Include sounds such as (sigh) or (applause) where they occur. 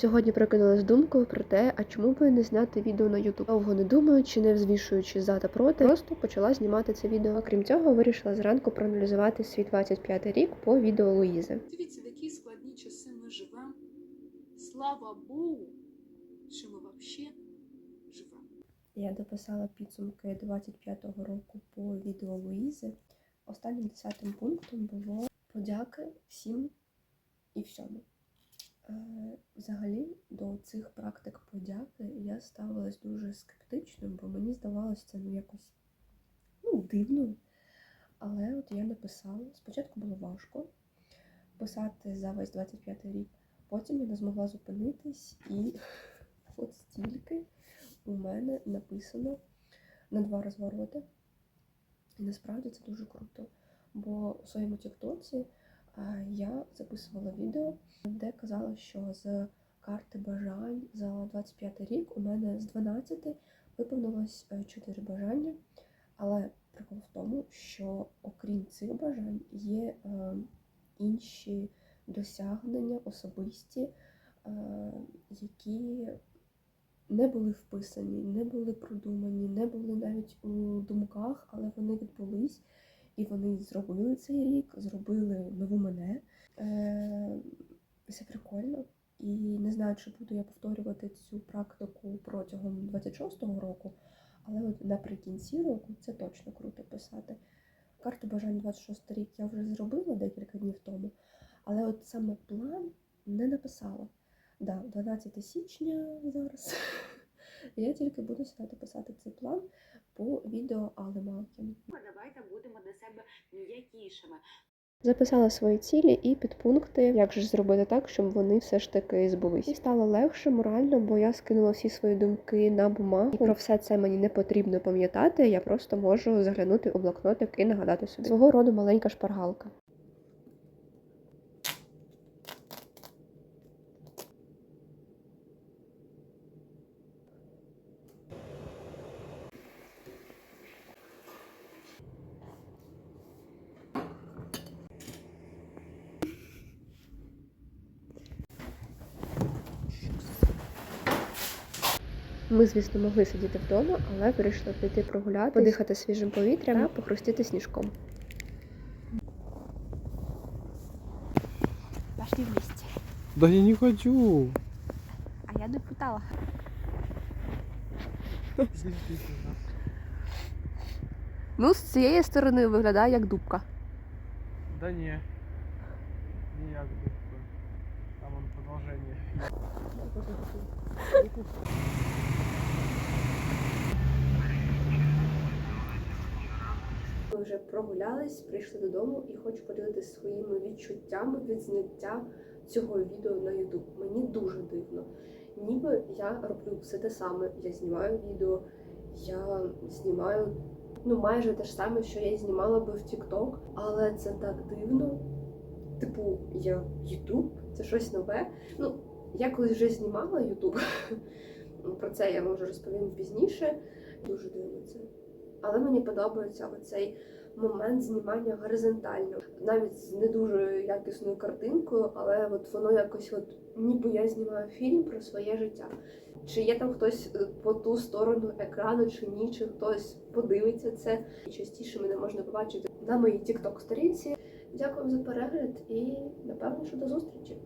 Сьогодні прокинулась думкою про те, а чому би не зняти відео на YouTube. Довго не думаючи, не взвішуючи за та проти, просто почала знімати це відео. Окрім цього, вирішила зранку проаналізувати свій 25 рік по відео Луїзи. Дивіться, в які складні часи ми живемо. Слава Богу, що ми взагалі живемо. Я дописала підсумки 25-го року по відео Луїзи. Останнім десятим пунктом було подяки всім і всьому. Е, Взагалі до цих практик подяки я ставилась дуже скептично, бо мені здавалося це ну якось ну, дивно. Але от я написала. Спочатку було важко писати за весь 25 рік. Потім я не змогла зупинитись, і от стільки у мене написано на два розвороти. І насправді це дуже круто. Бо у своєму тіктоці я записувала відео, де казала, що з карти бажань за 25 рік у мене з 12 виповнилось 4 бажання. Але прикол в тому, що окрім цих бажань є е, інші досягнення особисті, е, які не були вписані, не були продумані, не були навіть у думках, але вони відбулись. І вони зробили цей рік, зробили нову мене. Е, це прикольно. І не знаю, чи буду я повторювати цю практику протягом 26-го року, але от наприкінці року це точно круто писати. Карту бажань 26 рік я вже зробила декілька днів тому, але от саме план не написала. Да, 12 січня зараз. (laughs) Я тільки буду сідати писати цей план по відео Алли Малкін. М'якішими. Записала свої цілі і підпункти, як же зробити так, щоб вони все ж таки збулись. І стало легше морально, бо я скинула всі свої думки на бумагу. І про все це мені не потрібно пам'ятати. Я просто можу заглянути у блокнотик і нагадати собі. Свого роду маленька шпаргалка. Ми, звісно, могли сидіти вдома, але вирішили піти прогуляти, подихати свіжим повітрям та похрустіти сніжком. Пошли вместе. Да я не хочу. А я не питала. Ну, з цієї сторони виглядає як дубка. Да не. Не як дубка. Там он продолжение. Ми вже прогулялись, прийшли додому і хочу поділитися своїми відчуттями від зняття цього відео на YouTube. Мені дуже дивно. Ніби я роблю все те саме. Я знімаю відео, я знімаю ну майже те ж саме, що я знімала би в TikTok, але це так дивно. Типу, я YouTube, це щось нове. Ну, я колись вже знімала YouTube. (laughs) Про це я може розповім пізніше. Дуже дивно це. Але мені подобається оцей момент знімання горизонтально, навіть з не дуже якісною картинкою, але от воно якось, от ніби я знімаю фільм про своє життя. Чи є там хтось е, по ту сторону екрану, чи ні, чи хтось подивиться це. Частіше мене можна побачити на моїй TikTok сторінці. Дякую за перегляд і напевно, що до зустрічі.